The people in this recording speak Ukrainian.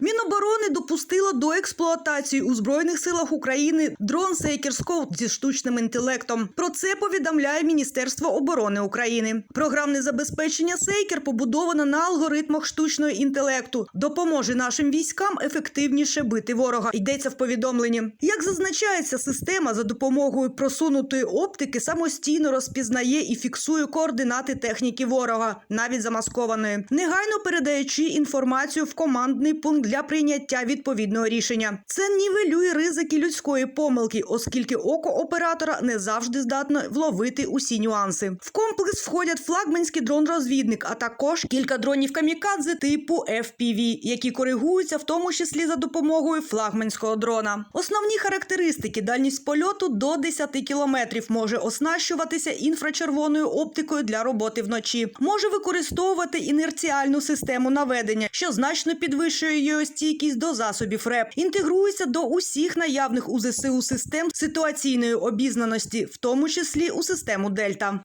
Міноборони допустило до експлуатації у збройних силах України дрон Сейкер Скоут зі штучним інтелектом. Про це повідомляє Міністерство оборони України. Програмне забезпечення Сейкер побудовано на алгоритмах штучного інтелекту, допоможе нашим військам ефективніше бити ворога. Йдеться в повідомленні. Як зазначається, система за допомогою просунутої оптики самостійно розпізнає і фіксує координати техніки ворога, навіть замаскованої, негайно передаючи інформацію в командний пункт для прийняття відповідного рішення. Це нівелює ризики людської помилки, оскільки око оператора не завжди здатно вловити усі нюанси. В комплекс входять флагманський дрон-розвідник, а також кілька дронів камікадзе типу FPV, які коригуються в тому числі за допомогою флагманського дрона. Основні характеристики: дальність польоту до 10 кілометрів може оснащуватися інфрачервоною оптикою для роботи вночі, може використовувати інерціальну систему наведення, що значно підвищує її стійкість до засобів РЕП, інтегрується до усіх наявних у ЗСУ систем ситуаційної обізнаності, в тому числі у систему Дельта.